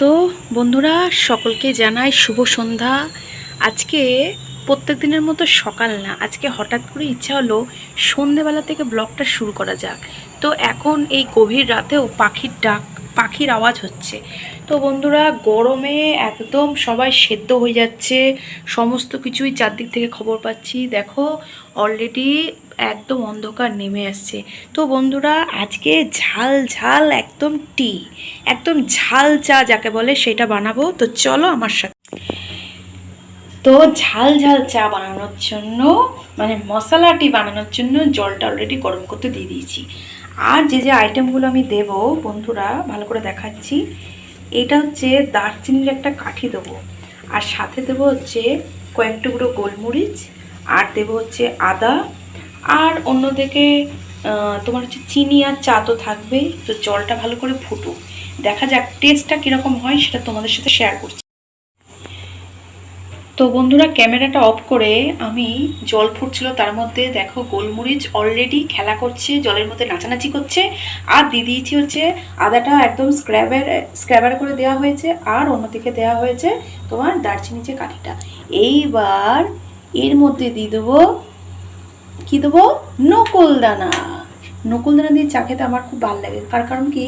তো বন্ধুরা, সকলকে জানাই শুভ সন্ধ্যা। আজকে প্রত্যেক দিনের মতো সকাল না, আজকে হঠাৎ করে ইচ্ছা হলো সন্ধেবেলা থেকে ব্লগটা শুরু করা যাক। তো এখন এই গভীর রাতেও পাখির ডাক পাখির আওয়াজ হচ্ছে। তো বন্ধুরা, গরমে একদম সবাই সেদ্ধ হয়ে যাচ্ছে। সমস্ত কিছুই চারদিক থেকে খবর পাচ্ছি। দেখো অলরেডি একদম অন্ধকার নেমে আসছে। তো বন্ধুরা, আজকে ঝাল ঝাল একদম টি একদম ঝাল চা যাকে বলে সেটা বানাবো। তো চলো আমার সাথে। তো ঝাল ঝাল চা বানানোর জন্য মানে মশলাটি বানানোর জন্য জলটা অলরেডি গরম করতে দিয়ে দিয়েছি। আর যে যে আইটেমগুলো আমি দেবো, বন্ধুরা, ভালো করে দেখাচ্ছি, এটা হচ্ছে দারচিনির একটা কাঠি দেবো। আর সাথে দেবো হচ্ছে কয়েক টুকরো গোলমরিচ, আর দেবো হচ্ছে আদা, আর অন্যদিকে তোমার হচ্ছে চিনি আর চা তো থাকবেই, তো জলটা ভালো করে ফুটুক। দেখা যাক টেস্টটা কীরকম হয় সেটা তোমাদের সাথে শেয়ার করছি। তো বন্ধুরা, ক্যামেরাটা অফ করে আমি জল ফুটছিল, তার মধ্যে দেখো গোলমরিচ অলরেডি খেলা করছে, জলের মধ্যে নাচানাচি করছে, আর দিয়ে দিয়েছি হচ্ছে আদাটা একদম স্ক্র্যাবার স্ক্র্যাবার করে দেওয়া হয়েছে, আর অন্যদিকে দেওয়া হয়েছে তোমার দারচিনি যে কাঠিটা। এইবার এর মধ্যে দিয়ে দেবো, কি দেবো? নকুলদানা নকুলদানা দিয়ে চা খেতে আমার খুব ভালো লাগে। তার কারণ কি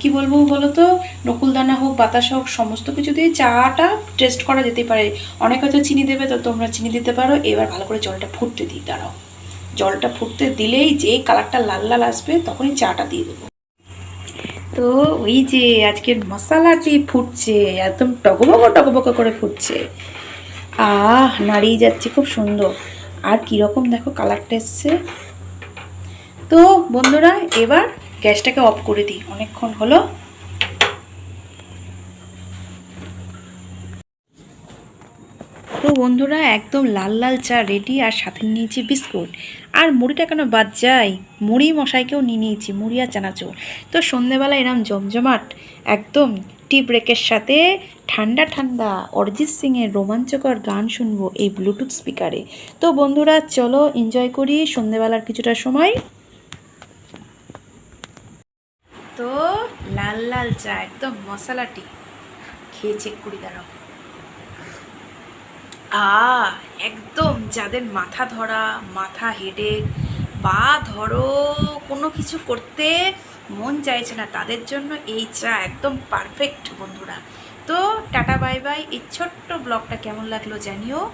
কি বলব বলো তো নকুলদানা হোক, বাতাস হোক, সমস্ত কিছু দিয়ে চাটা টেস্ট করা যেতে পারে। অনেক হয়তো চিনি দেবে, তো তোমরা চিনি দিতে পারো। এবার ভালো করে জলটা ফুটতে দিই, দাঁড়াও। জলটা ফুটতে দিলেই যে কালারটা লাল লাল আসবে, তখনই চাটা দিয়ে দেবো। তো ওই যে আজকের মশলাটি ফুটছে, একদম টকবক টকবক করে ফুটছে। আহ, নাড়িয়ে যাচ্ছে, খুব সুন্দর। আর কীরকম দেখো কালারটা এসছে। তো বন্ধুরা, এবার গ্যাসটাকে অফ করে দিই। অনেকক্ষণ হলো। তো বন্ধুরা, একদম লাল লাল চা রেডি আর সাথে নিয়েছি বিস্কুট। আর মুড়িটা কেন বাদ যায়? মুড়ি মশাইকেও নিয়ে নিয়েছি, মুড়ি আর চানাচুর। তো সন্ধেবেলা এরম জমজমাট, একদম টি ব্রেকের সাথে ঠান্ডা ঠান্ডা অরিজিৎ সিংয়ের রোমাঞ্চকর গান শুনব এই ব্লুটুথ স্পিকারে তো বন্ধুরা, চলো এনজয় করি সন্ধেবেলার কিছুটা সময়। তো লাল লাল চা, একদম মশলাটি খেয়ে চেক করি, দাঁড়াও। আ, একদম যাদের মাথা ধরা, মাথা হেডেক বা ধরো, কোনো কিছু করতে মন চাইছে না, তাদের জন্য এই চা একদম পারফেক্ট বন্ধুরা। তো টাটা বাই বাই এই ছোট্ট ব্লগটা কেমন লাগল জানিও।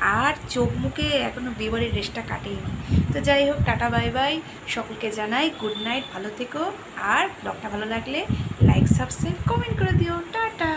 আর চোখ মুখে এখনও বিয়েবাড়ির রেস্টটা কাটেনি। তো যাই হোক, টাটা, বাই বাই। সকলকে জানাই গুড নাইট ভালো থেকো। আর ব্লগটা ভালো লাগলে লাইক সাবস্ক্রাইব কমেন্ট করে দিও। টাটা।